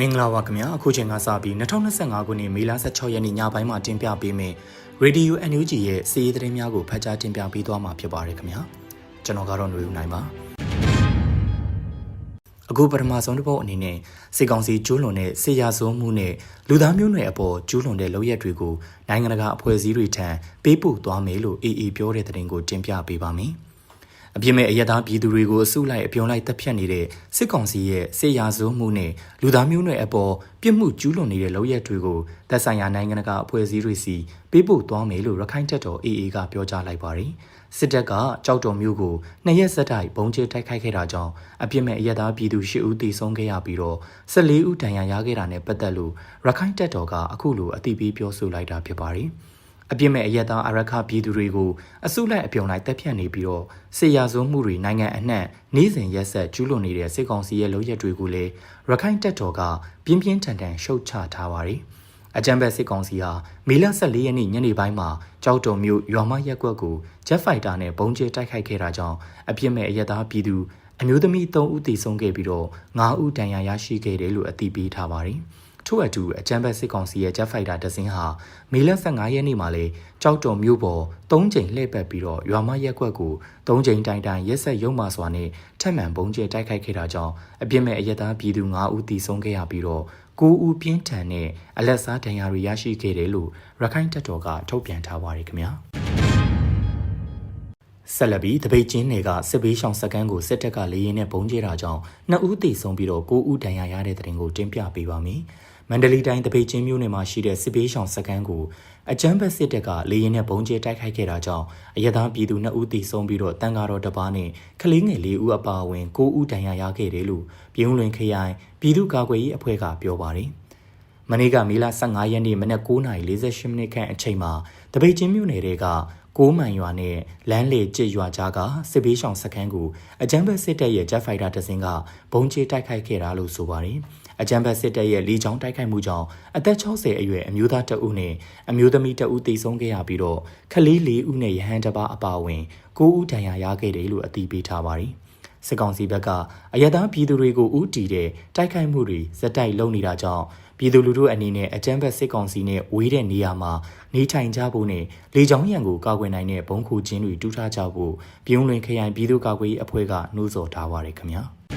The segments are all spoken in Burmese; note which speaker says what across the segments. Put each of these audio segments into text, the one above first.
Speaker 1: မင်္ဂလာပါခင်ဗျာအခုချိန်ကစပြီး2025ခုနှစ်မေလ16ရက်နေ့ညပိုင်းမှာတင်ပြပေးမယ့် Radio NUG ရဲ့စီးရီးသတင်းများကိုဖတ်ကြားတင်ပြပေးသွားမှာဖြစ်ပါတယ်ခင်ဗျာကျွန်တော်ကတော့ຫນွေဦးနိုင်ပါအခုပထမဆုံးတစ်ပုတ်အနေနဲ့စေကောင်စီကျူးလွန်တဲ့ဆေးရဆိုးမှုနဲ့လူသားမျိုးနွယ်အပေါ်ကျူးလွန်တဲ့လုပ်ရက်တွေကိုနိုင်ငံတကာအဖွဲ့အစည်းတွေထံပေးပို့သွားမယ်လို့ AA ပြောတဲ့သတင်းကိုတင်ပြပေးပါမယ် အပြစ်မဲ့အယက်သားပြည်သူတွေကိုအစုလိုက်အပြုံလိုက်တပ်ဖြတ်နေတဲ့စစ်ကောင်စီရဲ့စေရာဇုံမှုနဲ့လူသားမျိုးနွယ်အပေါ်ပြစ်မှုကျူးလွန်နေတဲ့လုပ်ရက်တွေကိုသက်ဆိုင်ရာနိုင်ငံကအဖွဲ့အစည်းတွေစီပေးပို့သွားမယ်လို့ရခိုင်တပ်တော် AA ကပြောကြားလိုက်ပါတယ်။စစ်တပ်ကကြောက်တော်မျိုးကိုနှစ်ရက်ဆက်တိုက်ပုံကျဲတိုက်ခိုက်ခဲ့တာကြောင့်အပြစ်မဲ့အယက်သားပြည်သူ၈ဦးသေဆုံးခဲ့ရပြီးတော့၁၄ဦးဒဏ်ရာရခဲ့တာနဲ့ပတ်သက်လို့ရခိုင်တပ်တော်ကအခုလိုအသိပေးပြောဆိုလိုက်တာဖြစ်ပါတယ်။ အပြစ်မဲ့အရက်သားအရခပြည်သူတွေကိုအစုလိုက်အပြုံလိုက်တပ်ဖြတ်နေပြီးတော့စေရာဇုံမှုတွေနိုင်ငံအနှံ့နေ့စဉ်ရက်ဆက်ကျူးလွန်နေတဲ့စစ်ကောင်စီရဲ့လုပ်ရက်တွေကိုလည်းရခိုင်တပ်တော်ကပြင်းပြင်းထန်ထန်ရှုတ်ချထားပါတယ်။အကြံဘက်စစ်ကောင်စီဟာမေလ14ရက်နေ့ညနေပိုင်းမှာကြောက်တုံမြို့ရွာမရက်ကွက်ကိုဂျက်ဖိုက်တာနဲ့ဘုံကျဲတိုက်ခိုက်ခဲ့တာကြောင့်အပြစ်မဲ့အရက်သားပြည်သူအမျိုးသမီး3ဦးသေဆုံးခဲ့ပြီးတော့9ဦးဒဏ်ရာရရှိခဲ့တယ်လို့အသိပေးထားပါတယ်။ ထို့အတူအကြမ်းဖက်စစ်ကောင်စီရဲ့ Jet Fighter တစင်းဟာမေလ15ရက်နေ့မှာလေကြောက်တုံမြို့ပေါ်၃ချိန်လှည့်ပတ်ပြီးတော့ရွာမရက်ကွက်ကို၃ချိန်တိုင်တိုင်ရက်ဆက်ရုံမာစွာနဲ့ထက်မှန်ပုံကျဲတိုက်ခိုက်ခဲ့တာကြောင့်အပြစ်မဲ့အရက်သားပြည်သူ9ဦးသေဆုံးခဲ့ရပြီးတော့9ဦးပြင်းထန်တဲ့အလက်စားဒဏ်ရာတွေရရှိခဲ့တယ်လို့ရခိုင်တပ်တော်ကထုတ်ပြန်ထားပါတယ်ခင်ဗျာဆက်လက်ပြီးတပိတ်ချင်းတွေကစစ်ဘေးရှောင်စကန်းကိုစစ်တပ်ကလေရင်နဲ့ပုံကျဲတာကြောင့်နှစ်ဦးသေဆုံးပြီးတော့9ဦးဒဏ်ရာရတဲ့တဲ့တင်ကိုတင်ပြပေးပါမယ်။ မန္တလေးတိုင်းတပိတ်ချင်းမြို့နယ်မှာရှိတဲ့စစ်ပေးရှောင်စခန်းကိုအကြမ်းဖက်စစ်တပ်ကလေရင်နဲ့ဘုံကျဲတိုက်ခိုက်ခဲ့တာကြောင့်အရသာပြည်သူ2ဦးသေဆုံးပြီးတော့တန်ဃာတော်တစ်ပါးနဲ့ကလေးငယ်4ဦးအပါအဝင်9ဦးဒဏ်ရာရခဲ့တယ်လို့ပြည်ဦးလွင်ခရိုင်ပြည်သူ့ကာကွယ်ရေးအဖွဲ့ကပြောပါတယ်။မနေ့ကမေလ15ရက်နေ့မနက်9:48မိနစ်ခန့်အချိန်မှာတပိတ်ချင်းမြို့နယ်တွေကကိုးမှန်ရွာနဲ့လမ်းလေကျစ်ရွာကြားကစစ်ဘေးရှောင်စခန်းကိုအကြမ်းဖက်စစ်တပ်ရဲ့ Jet Fighter တစင်းကဘုံကျဲတိုက်ခိုက်ခဲ့တာလို့ဆိုပါတယ်။ အကြံဖက်စစ်တပ်ရဲ့လေကြောင်းတိုက်ခိုက်မှုကြောင့်အသက်60အရွယ်အမျိုးသားတအုပ်နဲ့အမျိုးသမီးတအုပ်သေဆုံးခဲ့ရပြီးတော့ခလေး၄ဦးနဲ့ရဟန်းတစ်ပါးအပါအဝင်9ဦးဒဏ်ရာရခဲ့တယ်လို့အသိပေးထားပါတယ်။စစ်ကောင်စီဘက်ကအရသာပြည်သူတွေကိုဥတီတဲ့တိုက်ခိုက်မှုတွေဇက်တိုက်လုပ်နေတာကြောင့်ပြည်သူလူထုအနေနဲ့အကြမ်းဖက်စစ်ကောင်စီနဲ့ဝေးတဲ့နေရာမှာနေထိုင်ကြဖို့နဲ့လေကြောင်းရန်ကိုကာကွယ်နိုင်တဲ့ဘုံခုချင်းတွေတူးထားကြဖို့ပြည်ုံလွင်ခရိုင်ပြည်သူ့ကာကွယ်ရေးအဖွဲ့ကနှိုးဆော်ထားပါတယ်ခင်ဗျာ။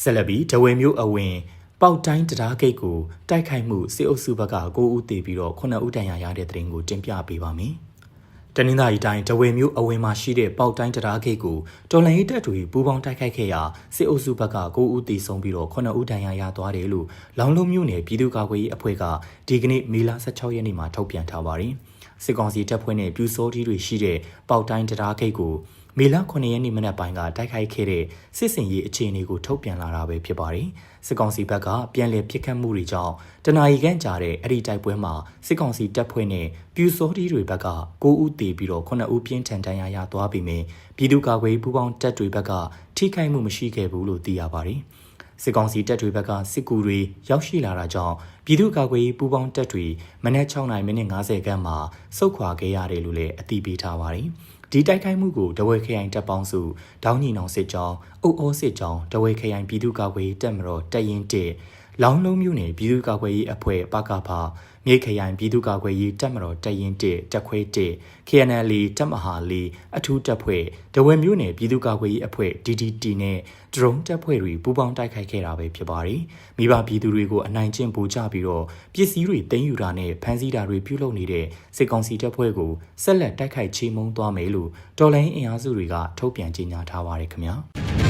Speaker 1: ဆက်လက်ပြီးဒဝယ်မျိုးအဝင်ပေါက်တိုင်းတရားဂိတ်ကိုတိုက်ခိုက်မှုစစ်အုပ်စုဘက်က9ဦးသေပြီးတော့9ဦးတန်ရာရတဲ့တဲ့ရင်ကိုတင်ပြပေးပါမယ်။တနင်္သာရီတိုင်းဒဝယ်မျိုးအဝင်မှာရှိတဲ့ပေါက်တိုင်းတရားဂိတ်ကိုတော်လှန်ရေးတပ်တွေပူးပေါင်းတိုက်ခိုက်ခဲ့ရာစစ်အုပ်စုဘက်က9ဦးသေဆုံးပြီးတော့9ဦးတန်ရာရသွားတယ်လို့လောင်လုံးမျိုးနယ်ပြည်သူ့ကာကွယ်ရေးအဖွဲ့ကဒီကနေ့မေလ16ရက်နေ့မှာထုတ်ပြန်ထားပါတယ်။စစ်ကောင်စီတပ်ဖွဲ့နဲ့ပြူစောတီးတွေရှိတဲ့ပေါက်တိုင်းတရားဂိတ်ကို မေလ9ရက်နေ့မနက်ပိုင်းကတိုက်ခိုက်ခဲ့တဲ့စစ်စင်ရေးအခြေအနေကိုထုတ်ပြန်လာတာပဲဖြစ်ပါတယ်။စစ်ကောင်စီဘက်ကပြန်လည်ပစ်ခတ်မှုတွေကြောင့်တနအီခန့်ကြာတဲ့အဲ့ဒီတိုက်ပွဲမှာစစ်ကောင်စီတပ်ဖွဲ့နဲ့ပြူစောတီတွေဘက်က9ဦးသေပြီးတော့9ဦးပြင်းထန်ဒဏ်ရာရသွားပြီးမြင်ပြည်သူ့ကာကွယ်ပူးပေါင်းတပ်တွေဘက်ကထိခိုက်မှုမရှိခဲ့ဘူးလို့သိရပါတယ်။စစ်ကောင်စီတပ်တွေဘက်ကစစ်ကူတွေရောက်ရှိလာတာကြောင့်ပြည်သူ့ကာကွယ်ရေးပူးပေါင်းတပ်တွေမနက်6:50မိနစ်50ခန်းမှာစုခွာခဲ့ရတယ်လို့လည်းအသိပေးထားပါတယ်။ ဒီတိုက်ခိုက်မှုကိုတဝဲခရိုင်တပ်ပေါင်းစုဒေါင်းညီနောင်စစ်ကြောင်းအုပ်အိုးစစ်ကြောင်းတဝဲခရိုင်ပြည်သူ့ကာကွယ်ရေးတပ်မတော်တပ်ရင်း1 လောင်းလုံးမြို့နယ်ပြည်သူ့ကာကွယ်ရေးအဖွဲ့ပကဖမြိတ်ခရိုင်ပြည်သူ့ကာကွယ်ရေးတပ်မတော်တပ်ရင်း1တပ်ခွဲ1 KNL တပ်မဟာ၄အထူးတပ်ဖွဲ့ဒဝဲမြို့နယ်ပြည်သူ့ကာကွယ်ရေးအဖွဲ့ DDT နဲ့ဒရုန်းတပ်ဖွဲ့တွေပူးပေါင်းတိုက်ခိုက်ခဲ့တာပဲဖြစ်ပါတယ်။မိဘပြည်သူတွေကိုအနိုင်ကျင့်ပို့ကြပြီးတော့ပစ္စည်းတွေတင်ယူတာနဲ့ဖမ်းဆီးတာတွေပြုလုပ်နေတဲ့စစ်ကောင်စီတပ်ဖွဲ့ကိုဆက်လက်တိုက်ခိုက်ချေမှုန်းသွားမယ်လို့တော်လိုင်းအင်အားစုတွေကထုတ်ပြန်ကြေညာထားပါတယ်ခင်ဗျာ။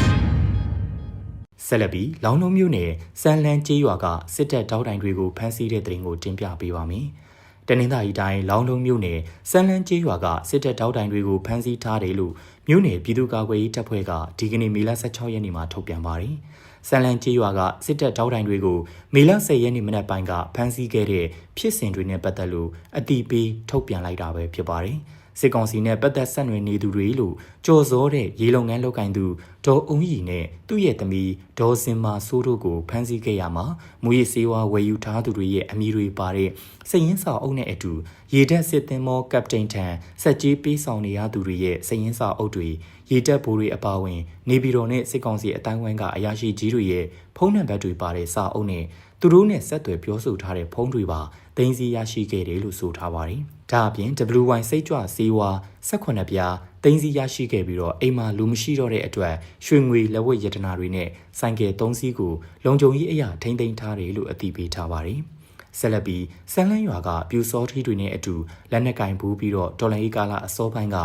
Speaker 1: ဆက်လက်ပြီးလောင်လုံးမြို့နယ်စံလန်းကျေးရွာကစစ်တပ်တောက်တိုင်တွေကိုဖမ်းဆီးတဲ့တဲ့ရင်ကိုတင်ပြပေးပါမယ်။တနင်္သာရီတိုင်းလောင်လုံးမြို့နယ်စံလန်းကျေးရွာကစစ်တပ်တောက်တိုင်တွေကိုဖမ်းဆီးထားတယ်လို့မြို့နယ်ပြည်သူ့ကာကွယ်ရေးတပ်ဖွဲ့ကဒီကနေ့မေလ16ရက်နေ့မှာထုတ်ပြန်ပါတယ်။စံလန်းကျေးရွာကစစ်တပ်တောက်တိုင်တွေကိုမေလ10ရက်နေ့မနက်ပိုင်းကဖမ်းဆီးခဲ့တဲ့ဖြစ်စဉ်တွေနဲ့ပတ်သက်လို့အတိပေးထုတ်ပြန်လိုက်တာပဲဖြစ်ပါတယ်။ စစ်ကောင်စီနဲ့ပတ်သက်ဆက်နွယ်နေသူတွေလို့ကြော်စောတဲ့ရေလုံငန်းလောက်ကင်သူဒေါ်အုံးရီနဲ့သူ့ရဲ့သမီးဒေါ်စင်မာဆိုးတို့ကိုဖမ်းဆီးခဲ့ရမှာမူရစ်စေဝါဝယ်ယူထားသူတွေရဲ့အမည်တွေပါတဲ့စည်ရင်းစာအုပ်နဲ့အတူရေတပ်စစ်သင်္ဘောကပတိန်ထံစက်ကြီးပေးဆောင်နေရသူတွေရဲ့စည်ရင်းစာအုပ်တွေရေတပ်ဘိုးတွေအပါအဝင် နေပြည်တော်နဲ့စစ်ကောင်စီအတိုင်းဝိုင်းကအရာရှိကြီးတွေရဲ့ဖုန်းနံပါတ်တွေပါတဲ့စာအုပ်နဲ့သူတို့နဲ့ဆက်သွယ်ပြောဆိုထားတဲ့ဖုန်းတွေပါသိမ်းဆည်းရရှိခဲ့တယ်လို့ဆိုထားပါတယ်။ ဒါအပြင် WY စိတ်ကြွစေးဝါ18ပြားသိမ်းဆည်းရရှိခဲ့ပြီးတော့အိမ်မှာလူမရှိတော့တဲ့အတွက်ရွှေငွေလက်ဝတ်ရတနာတွေနဲ့ဆိုင်ကယ်3စီးကိုလုံခြုံရေးအရာထိမ့်သိမ်းထားတယ်လို့အသိပေးထားပါတယ်။ဆက်လက်ပြီးဆန်းလန်းရွာကပြူစောထီးတွေနဲ့အတူလက်နက်ကင်ဘူးပြီးတော့တော်လိုင်းကာလာအစောပိုင်းက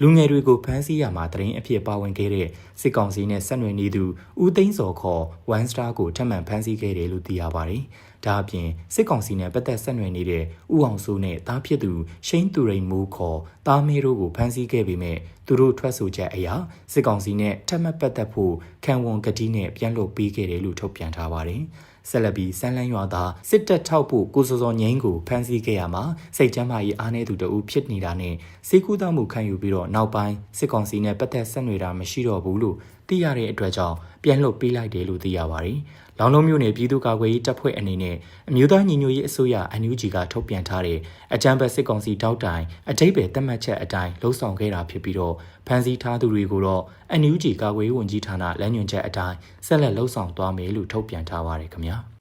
Speaker 1: လူငယ်တွေကိုဖမ်းဆီးရမှာတရင်အဖြစ်ပါဝင်ခဲ့တဲ့စစ်ကောင်စီနဲ့ဆက်နွယ်နေသူဦးသိန်းစော်ခေါ် One Star ကိုထပ်မံဖမ်းဆီးခဲ့တယ်လို့သိရပါတယ်။ ဒါအပြင်စစ်ကောင်စီနဲ့ပတ်သက်ဆက်နွယ်နေတဲ့ဦးအောင်စိုးနဲ့တားဖြစ်သူရှိန်းသူရိန်မိုးခေါ်တားမဲတို့ကိုဖမ်းဆီးခဲ့ပေမဲ့သူတို့ထွက်ဆိုချက်အရာစစ်ကောင်စီနဲ့ထပ်မံပတ်သက်ဖို့ခံဝန်ကတိနဲ့ပြန်လို့ပေးခဲ့တယ်လို့ထုတ်ပြန်ထားပါတယ်။ဆက်လက်ပြီးဆန်းလန်းရွာသားစစ်တပ်ထောက်ဖို့ကိုစောစောငိမ့်ကိုဖမ်းဆီးခဲ့ရမှာစိတ်ချမ်းသာရေးအားနည်းသူတအုပ်ဖြစ်နေတာနဲ့စေကူးသားမှုခံယူပြီးတော့နောက်ပိုင်းစစ်ကောင်စီနဲ့ပတ်သက်ဆက်နွယ်တာမရှိတော့ဘူးလို့သိရတဲ့အတွက်ကြောင့်ပြန်လွတ်ပေးလိုက်တယ်လို့သိရပါတယ်။ လောင်လုံးမြို့နယ်ပြည်သူ့ကာကွယ်ရေးတပ်ဖွဲ့အနေနဲ့အမျိုးသားညီညွတ်ရေးအစိုးရ NUG ကထုတ်ပြန်ထားတဲ့အကြံပတ်စစ်ကောင်စီတောက်တိုင်အတိတ်ပဲတတ်မှတ်ချက်အတိုင်းလှုံ့ဆော်ခဲ့တာဖြစ်ပြီးတော့ဖမ်းဆီးထားသူတွေကိုတော့ NUG ကာကွယ်ရေးဝန်ကြီးဌာနလမ်းညွှန်ချက်အတိုင်းဆက်လက်လှုံ့ဆော်သွားမယ်လို့ထုတ်ပြန်ထားပါတယ်ခင်ဗျာ။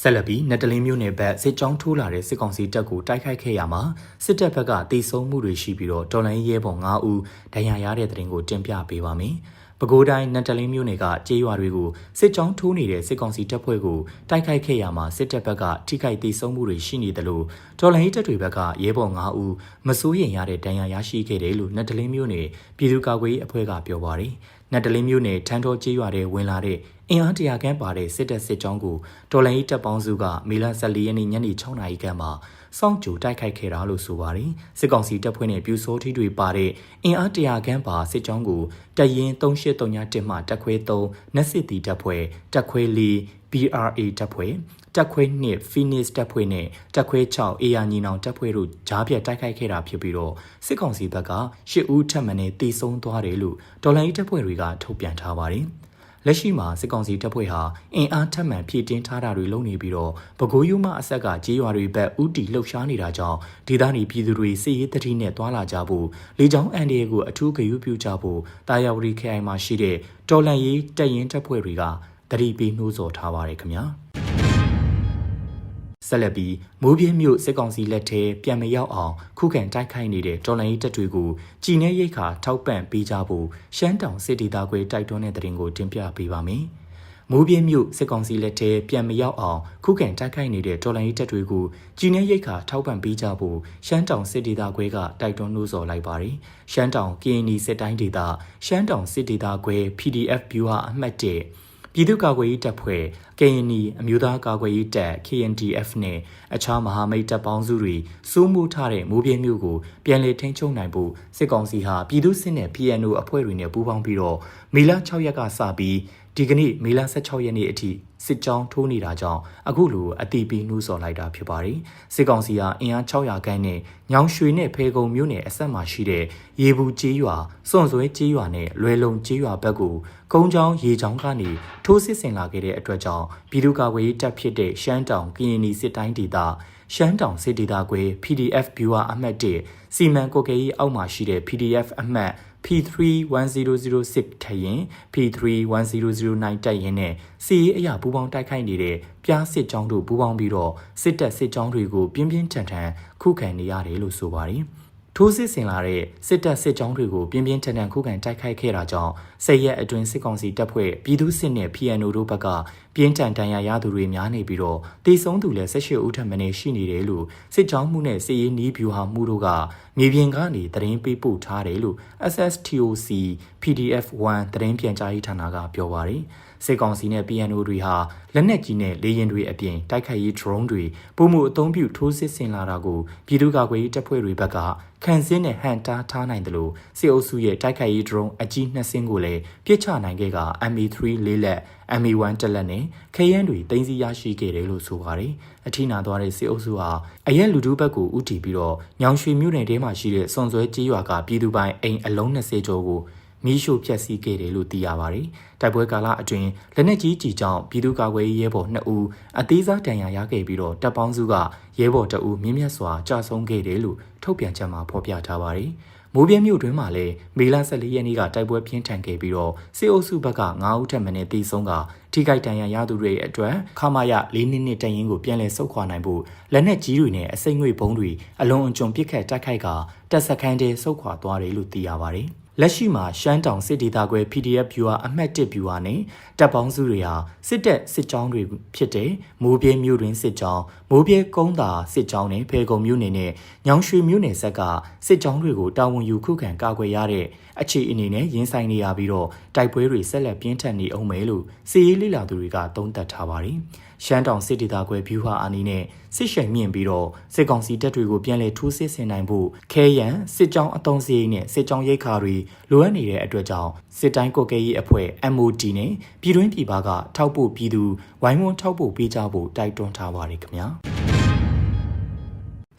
Speaker 1: ဆက်လက်ပြီးနက်တလင်းမြို့နယ်ဘက်စစ်ကြောင်းထိုးလာတဲ့စစ်ကောင်စီတပ်ကိုတိုက်ခိုက်ခဲ့ရမှာစစ်တပ်ဘက်ကတေဆုံးမှုတွေရှိပြီးတော့တော်လိုင်းရဲဘော်9ဦးဒဏ်ရာရတဲ့တဲ့တင်ကိုတင်ပြပေးပါမယ်။ ပဲခူးတိုင်းနန်တလင်းမြို့နယ်ကကြေးရွာတွေကိုစစ်ကြောင်းထိုးနေတဲ့စစ်ကောင်စီတပ်ဖွဲ့ကိုတိုက်ခိုက်ခဲ့ရမှာစစ်တပ်ဘက်ကထိခိုက်ဒေဆုံးမှုတွေရှိနေတယ်လို့တော်လိုင်းတပ်တွေဘက်ကရဲဘော်9ဦးမစိုးရင်ရတဲ့ဒဏ်ရာရရှိခဲ့တယ်လို့နန်တလင်းမြို့နယ်ပြည်သူ့ကာကွယ်ရေးအဖွဲ့ကပြောပါတယ်။နန်တလင်းမြို့နယ်ထန်းတော်ကြေးရွာတွေဝင်လာတဲ့အင်အားတရာခန့်ပါတဲ့စစ်တပ်စစ်ကြောင်းကိုတော်လိုင်းတပ်ပေါင်းစုကမေလ14ရက်နေ့ညနေ6နာရီခန့်မှာ စောင့်ကြိုတိုက်ခိုက်ခဲ့တာလို့ဆိုပါတယ်စစ်ကောင်စီတပ်ဖွဲ့နဲ့ပြူစောထီးတွေပါတဲ့အင်အားတရာခန့်ပါစစ်ကြောင်းကိုတရင်3831မှတက်ခွဲ3နက်စစ်တီတပ်ဖွဲ့တက်ခွဲ4 BRA တပ်ဖွဲ့တက်ခွဲ2 Phoenix တပ်ဖွဲ့နဲ့တက်ခွဲ6 AR ညီနောင်တပ်ဖွဲ့တို့ဂျားပြတ်တိုက်ခိုက်ခဲ့တာဖြစ်ပြီးတော့စစ်ကောင်စီဘက်က10ဦးထပ်မံနဲ့တေဆုံးသွားတယ်လို့ဒေါ်လာရေးတပ်ဖွဲ့တွေကထုတ်ပြန်ထားပါတယ်။ လက်ရှိမှာစစ်ကောင်စီတပ်ဖွဲ့ဟာအင်အားထက်မှန်ဖြည့်တင်းထားတာတွေလုပ်နေပြီးတော့ပဲခူးယူမအဆက်ကကြေးရွာတွေဘက်ဥတီလှုပ်ရှားနေတာကြောင့်ဒေသနေပြည်သူတွေစစ်ရေးတတိနဲ့တွာလာကြဖို့လေကြောင်းအန်ဒီကိုအထူးဂရုပြုကြဖို့တာယာဝတီခရိုင်မှာရှိတဲ့တော်လန်ရေးတပ်ရင်းတပ်ဖွဲ့တွေကတတိပေးနှိုးဆော်ထားပါတယ်ခင်ဗျာ ဆက်လက်ပြီးမိုးပြင်းမြို့စစ်ကောင်စီလက်ထဲပြန်မရောက်အောင်ခုခံတိုက်ခိုက်နေတဲ့တော်လိုင်းတပ်တွေကိုကြည်နေရိတ်ခါထောက်ပံ့ပေးကြဖို့ရှမ်းတောင်စစ်ဒေသခွဲတိုက်တွန်းတဲ့တရင်ကိုတင်ပြပေးပါမယ်။မိုးပြင်းမြို့စစ်ကောင်စီလက်ထဲပြန်မရောက်အောင်ခုခံတိုက်ခိုက်နေတဲ့တော်လိုင်းတပ်တွေကိုကြည်နေရိတ်ခါထောက်ပံ့ပေးကြဖို့ရှမ်းတောင်စစ်ဒေသခွဲကတိုက်တွန်းလို့ဆိုလိုက်ပါတယ်။ရှမ်းတောင် KNI စစ်တိုင်းဒေသရှမ်းတောင်စစ်ဒေသခွဲ PDF ဗျူဟာအမှတ်1ပြည်သူ့ကာကွယ်ရေးတပ်ဖွဲ့ KNI အမျိုးသားကာကွယ်ရေးတပ် KNDF နဲ့အခြားမဟာမိတ်တပ်ပေါင်းစုတွေစိုးမိုးထားတဲ့မိုးပြင်းမျိုးကိုပြန်လည်ထိန်းချုပ်နိုင်ဖို့စစ်ကောင်စီဟာပြည်သူ့စစ်နဲ့ PNO အဖွဲ့တွေနဲ့ပူးပေါင်းပြီးတော့မေလ6ရက်ကစပြီးဒီကနေ့မေလ16ရက်နေ့အထိစစ်ကြောင်းထိုးနေတာကြောင့်အခုလိုအတိပေးနှူးဆော်လိုက်တာဖြစ်ပါတယ်။စစ်ကောင်စီကအင်အား600ခန်းနဲ့ညောင်ရွှေနဲ့ဖေကုံမြို့နယ်အဆက်မှာရှိတဲ့ရေဘူးကျေးရွာစွန့်စွဲကျေးရွာနဲ့လွယ်လုံကျေးရွာဘက်ကိုကုန်းချောင်းရေချောင်းကနေထိုးစစ်ဆင်လာခဲ့တဲ့အတွက်ကြောင့်ပြည်သူ့ကာကွယ်ရေးတပ်ဖြစ်တဲ့ရှမ်းတောင်ကရင်နီစစ်တိုင်းဒေသရှမ်းတောင်စစ်ဒေသခွဲ PDF Viewer အမှတ်1စီမံကွယ်ကရေးအောက်မှာရှိတဲ့ PDF အမှတ် P31006 ထရင် P31009 တိုက်ရင်နဲ့စီရေးအရာပူးပေါင်းတိုက်ခိုက်နေတဲ့ပြားစစ်ကြောင်းတို့ပူးပေါင်းပြီးတော့စစ်တပ်စစ်ကြောင်းတွေကိုပြင်းပြင်းထန်ထန်ခုခံနေရတယ်လို့ဆိုပါတယ်။ထိုးစစ်ဆင်လာတဲ့စစ်တပ်စစ်ကြောင်းတွေကိုပြင်းပြင်းထန်ထန်ခုခံတိုက်ခိုက်ခဲ့တာကြောင့်စစ်ရက်အတွင်းစစ်ကောင်စီတပ်ဖွဲ့ပြည်သူ့စစ်နဲ့ PNO တို့ဘက်ကပြင်းထန်တန်ရာရသူတွေများနေပြီးတော့တေဆုံးသူလည်း18ဦးထပ်မံရှိနေတယ်လို့စစ်ကြောင်းမှုနဲ့စစ်ရေးနီးဗျူဟာမှုတို့ကမြေပြင်ကနေသတင်းပေးပို့ထားတယ်လို့ SSTOC PDF 1 သတင်းပြန်ကြားရေးဌာနကပြောပါတယ်စစ်ကောင်စီနဲ့ PNO တွေဟာလက်နက်ကြီးနဲ့လေယာဉ်တွေအပြင်တိုက်ခိုက်ရေး drone တွေပုံမှုအသုံးပြုထိုးစစ်ဆင်လာတာကိုပြည်သူ့ကာကွယ်ရေးတပ်ဖွဲ့တွေဘက်ကခံစင်းနဲ့ဟန်တားထားနိုင်တယ်လို့စစ်အုပ်စုရဲ့တိုက်ခိုက်ရေး drone အကြီးနှစ်စင်းကိုလည်းပြစ်ချနိုင်ခဲ့က MA3 လေးလက် MA1 တက်လက်နဲ့ခရမ်းတွေတင်စီရရှိခဲ့တယ်လို့ဆိုပါတယ်။အထိနာသွားတဲ့စစ်အုပ်စုဟာအရက်လူထုဘက်ကိုဥတီပြီးတော့ညောင်ရွှေမြို့နယ်ထဲမှာရှိတဲ့စွန်ဆွဲကြေးရွာကပြည်သူပိုင်အိမ်အလုံး20ကျော်ကို မီးရှို့ဖျက်ဆီးခဲ့တယ်လို့သိရပါတယ်။တိုက်ပွဲကာလအတွင်းလက်နက်ကြီးကြီးကြောင့်ပြည်သူ့ကာကွယ်ရေးရဲဘော်2ဦးအသေးစားဒဏ်ရာရခဲ့ပြီးတော့တပ်ပေါင်းစုကရဲဘော်2ဦးမြင့်မြတ်စွာကြာဆုံးခဲ့တယ်လို့ထုတ်ပြန်ချက်မှာဖော်ပြထားပါတယ်။မိုးပြင်းမြို့တွင်းမှာလည်းမေလ14ရက်နေ့ကတိုက်ပွဲပြင်းထန်ခဲ့ပြီးတော့စစ်အုပ်စုဘက်က9ဦးထပ်မံတေဆုံးကထိခိုက်ဒဏ်ရာရသူတွေအတွက်ခမာရ၄နှစ်နှစ်တရင်ကိုပြန်လည်ဆုတ်ခွာနိုင်ဖို့လက်နက်ကြီးတွေနဲ့အစိမ့်ငွေဘုံတွေအလွန်အကျွံပစ်ခတ်တိုက်ခိုက်ကတပ်စခန်းတဲဆုတ်ခွာသွားတယ်လို့သိရပါတယ်။ လက်ရှိမှာရှမ်းတောင်စစ်ဒေသခွဲ PDF viewer အမှတ်1 viewer နဲ့တပ်ပေါင်းစုတွေဟာစစ်တပ်စစ်ကြောင်းတွေဖြစ်တဲ့မိုးပြဲမြို့တွင်စစ်ကြောင်းမိုးပြဲကုန်းသာစစ်ကြောင်းနဲ့ဖေကုံမြို့နယ်နဲ့ညောင်ရွှေမြို့နယ်ဆက်ကစစ်ကြောင်းတွေကိုတာဝန်ယူခုခံကာကွယ်ရတဲ့အခြေအနေနဲ့ရင်ဆိုင်နေရပြီးတော့တိုက်ပွဲတွေဆက်လက်ပြင်းထန်နေအောင်မယ်လို့စီရေးလိလာသူတွေကသုံးသပ်ထားပါတယ်။ ရှမ်းတောင်စစ်ဒေသခွဲဗျူဟာအာနီနဲ့စစ်ရှိန်မြင့်ပြီးတော့စစ်ကောင်စီတပ်တွေကိုပြန်လည်ထိုးစစ်ဆင်နိုင်ဖို့ခဲရန်စစ်ကြောင်းအုံစည်းနဲ့စစ်ကြောင်းရိတ်ခါတွေလိုအပ်နေတဲ့အတွက်ကြောင့်စစ်တိုင်းကိုကဲရေးအဖွဲ့ MOD နဲ့ပြည်တွင်းပြည်ပကထောက်ပို့ပြည်သူဝိုင်းဝန်းထောက်ပို့ပေးကြဖို့တိုက်တွန်းထားပါတယ်ခင်ဗျာ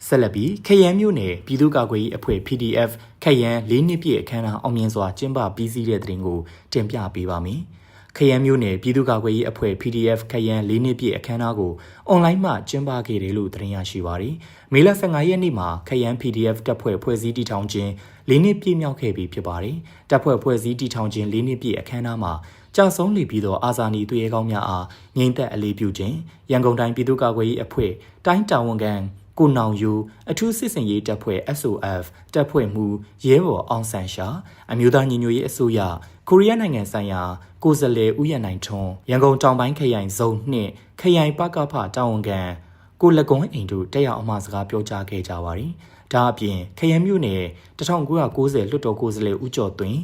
Speaker 1: ဆက်လက်ပြီးခရမ်းမြို့နယ်ပြည်သူ့ကာကွယ်ရေးအဖွဲ့ PDF ခရမ်း၄နှစ်ပြည့်အခမ်းအနားအောင်မြင်စွာကျင်းပပြီးစီးတဲ့တဲ့တင်ကိုတင်ပြပေးပါမယ်။ ခရမ်းမျိုးနယ်ပြည်သူ့ကာကွယ်ရေးအဖွဲ့ PDF ခရမ်း၄နှစ်ပြည့်အခမ်းအနားကိုအွန်လိုင်းမှာကျင်းပခဲ့တယ်လို့သတင်းရရှိပါတယ်။မေလ15ရက်နေ့မှာခရမ်း PDF တပ်ဖွဲ့ဖွဲ့စည်းတည်ထောင်ခြင်း၄နှစ်ပြည့်မြောက်ခဲ့ပြီဖြစ်ပါတယ်။တပ်ဖွဲ့ဖွဲ့စည်းတည်ထောင်ခြင်း၄နှစ်ပြည့်အခမ်းအနားမှာကြာဆုံးလီပြီးသောအာဇာနည်သူရဲကောင်းများအားငြိမ်သက်အလေးပြုခြင်းရန်ကုန်တိုင်းပြည်သူ့ကာကွယ်ရေးအဖွဲ့တိုင်းတာဝန်ခံ ကိုနောင်ယူအထူးစစ်စင်ရေးတပ်ဖွဲ့ SOF တပ်ဖွဲ့မှူးရဲဘော်အောင်ဆန်ရှာအမျိုးသားညီညွတ်ရေးအစိုးရကိုရီးယားနိုင်ငံဆိုင်ရာကိုဇလေဦးရနိုင်ထွန်းရန်ကုန်တောင်ပိုင်းခရိုင်ဇုံနှစ်ခရိုင်ပကဖတာဝန်ခံကိုလကွန်အိမ်တို့တက်ရောက်အမှားစကားပြောကြားခဲ့ကြပါတယ်။ဒါအပြင်ခရမ်းမြို့နယ်1990လွတ်တော်ကိုယ်စားလှယ်ဦးကျော်သွင်း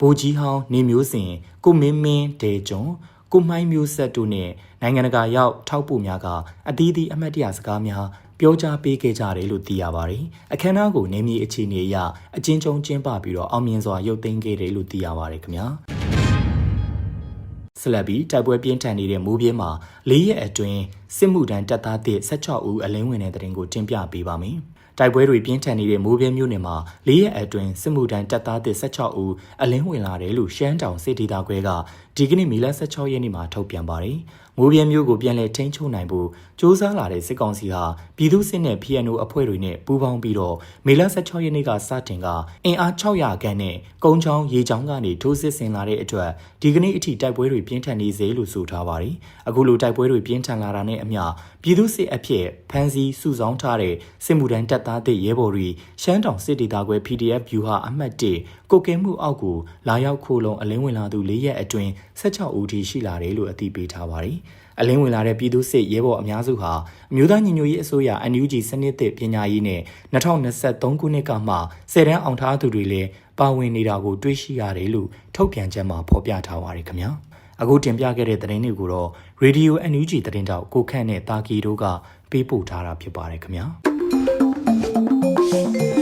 Speaker 1: ဗိုလ်ကြီးဟောင်းနေမျိုးစင်ကိုမင်းမင်းဒေဂျွန်ကိုမိုင်းမျိုးဆက်တို့နဲ့နိုင်ငံတကာရောက်ထောက်ပို့များကအသီးသီးအမတ်တရစကားများ ပြောကြားပေးခဲ့ကြတယ်လို့သိရပါတယ်။အခမ်းအနားကိုနေမြေအခြေအနေအရအချင်းချင်းကျင်းပပြီးတော့အောင်မြင်စွာရုပ်သိမ်းခဲ့တယ်လို့သိရပါတယ်ခင်ဗျာ။ဆလဘီတိုက်ပွဲပြင်းထန်နေတဲ့မိုးပြင်းမှာ၄ရက်အတွင်းစစ်မှုထမ်းတပ်သားသစ်16ဦးအလင်းဝင်တဲ့တဲ့တင်ကိုတင်ပြပေးပါမယ်။တိုက်ပွဲတွေပြင်းထန်နေတဲ့မိုးပြဲမြို့နယ်မှာ၄ရက်အတွင်းစစ်မှုထမ်းတပ်သားသစ်16ဦးအလင်းဝင်လာတယ်လို့ရှမ်းတောင်စစ်ဒေသခွဲကဒီကနေ့မေလ16ရက်နေ့မှာထုတ်ပြန်ပါတယ်။မိုးပြဲမျိုးကိုပြန်လည်ထိန်းချုပ်နိုင်ဖို့စ조사လာတဲ့စစ်ကောင်စီဟာပြည်သူစစ်နဲ့ PNO အဖွဲ့တွေနဲ့ပူးပေါင်းပြီးတော့မေလ16ရက်နေ့ကစတင်ကအင်အား600ခန်းနဲ့ကုန်းချောင်းရေချောင်းကနေထိုးစစ်ဆင်လာတဲ့အတွက်ဒီကနေ့အထိတိုက်ပွဲတွေပြင်းထန်နေစေလို့ဆိုထားပါတယ်။အခုလိုတိုက်ပွဲတွေပြင်းထန်လာတာနဲ့အမျှပြည်သူစစ်အဖြစ်ဖမ်းဆီးစုဆောင်းထားတဲ့စစ်မှုထမ်းတပ်သားတွေရဲဘော်တွေရှမ်းတောင်စစ်ဒေသခွဲ PDF ဗျူဟာအမှတ်1ကိုကဲမှုအောက်ကိုလာရောက်ခိုးလုံအလင်းဝင်လာသူ၄ရက်အတွင်း16ဦးထိရှိလာတယ်လို့အသိပေးထားပါတယ်။အလင်းဝင်လာတဲ့ပြည်သူစစ်ရဲဘော်အများစုဟာအမျိုးသားညီညွတ်ရေးအစိုးရ NUG စနစ်သစ်ပညာရေးနဲ့2023ခုနှစ်ကမှဆယ်တန်းအောင်ထားသူတွေလည်းပါဝင်နေတာကိုတွေ့ရှိရတယ်လို့ထုတ်ပြန်ချက်မှာဖော်ပြထားပါတယ်ခင်ဗျာ။အခုတင်ပြခဲ့တဲ့သတင်းတွေကိုတော့ Radio NUG သတင်းတောက်ကိုခန့်နဲ့တာကီတို့ကပေးပို့ထားတာဖြစ်ပါတယ်ခင်ဗျာ။